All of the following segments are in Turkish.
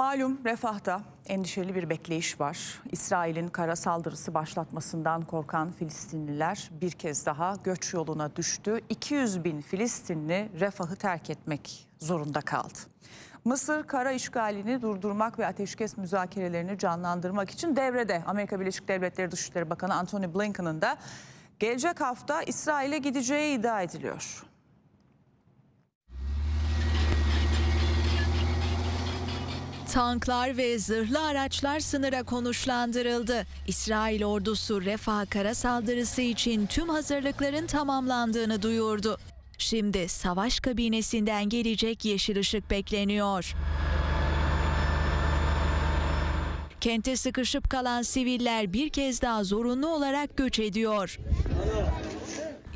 Malum Refah'ta endişeli bir bekleyiş var. İsrail'in kara saldırısı başlatmasından korkan Filistinliler bir kez daha göç yoluna düştü. 200 bin Filistinli Refah'ı terk etmek zorunda kaldı. Mısır kara işgalini durdurmak ve ateşkes müzakerelerini canlandırmak için devrede. Amerika Birleşik Devletleri Dışişleri Bakanı Antony Blinken'ın da gelecek hafta İsrail'e gideceği iddia ediliyor. Tanklar ve zırhlı araçlar sınıra konuşlandırıldı. İsrail ordusu Refah kara saldırısı için tüm hazırlıkların tamamlandığını duyurdu. Şimdi savaş kabinesinden gelecek yeşil ışık bekleniyor. Kente sıkışıp kalan siviller bir kez daha zorunlu olarak göç ediyor.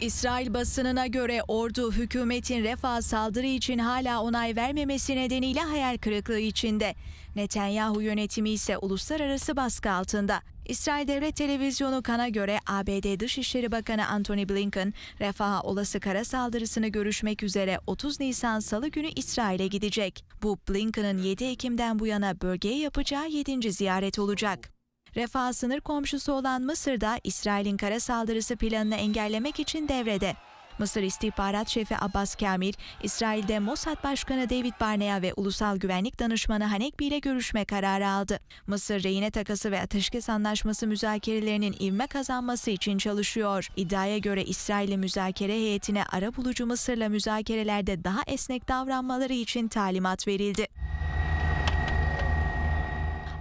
İsrail basınına göre ordu hükümetin Refah saldırı için hala onay vermemesi nedeniyle hayal kırıklığı içinde. Netanyahu yönetimi ise uluslararası baskı altında. İsrail Devlet Televizyonu Kan'a göre ABD Dışişleri Bakanı Antony Blinken, Refah'a olası kara saldırısını görüşmek üzere 30 Nisan Salı günü İsrail'e gidecek. Bu Blinken'ın 7 Ekim'den bu yana bölgeye yapacağı 7. ziyaret olacak. Refah sınır komşusu olan Mısır'da İsrail'in kara saldırısı planını engellemek için devrede. Mısır İstihbarat Şefi Abbas Kamil, İsrail'de Mossad Başkanı David Barnea ve Ulusal Güvenlik Danışmanı Hanekbi ile görüşme kararı aldı. Mısır rehine takası ve ateşkes anlaşması müzakerelerinin ivme kazanması için çalışıyor. İddiaya göre İsrail'li müzakere heyetine ara bulucu Mısır'la müzakerelerde daha esnek davranmaları için talimat verildi.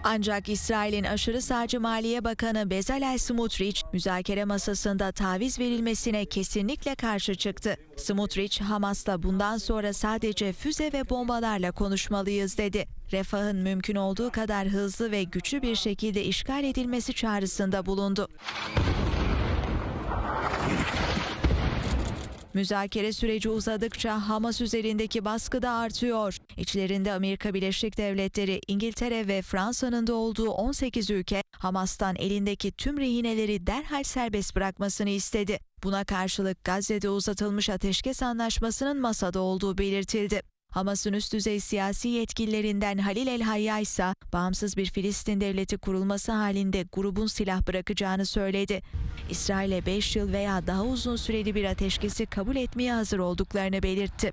Ancak İsrail'in aşırı sağcı Maliye Bakanı Bezalel Smotrich müzakere masasında taviz verilmesine kesinlikle karşı çıktı. Smotrich, Hamas'la bundan sonra sadece füze ve bombalarla konuşmalıyız dedi. Refah'ın mümkün olduğu kadar hızlı ve güçlü bir şekilde işgal edilmesi çağrısında bulundu. Müzakere süreci uzadıkça Hamas üzerindeki baskı da artıyor. İçlerinde Amerika Birleşik Devletleri, İngiltere ve Fransa'nın da olduğu 18 ülke Hamas'tan elindeki tüm rehineleri derhal serbest bırakmasını istedi. Buna karşılık Gazze'de uzatılmış ateşkes anlaşmasının masada olduğu belirtildi. Hamas'ın üst düzey siyasi yetkililerinden Halil El Hayya ise bağımsız bir Filistin devleti kurulması halinde grubun silah bırakacağını söyledi. İsrail'e 5 yıl veya daha uzun süreli bir ateşkesi kabul etmeye hazır olduklarını belirtti.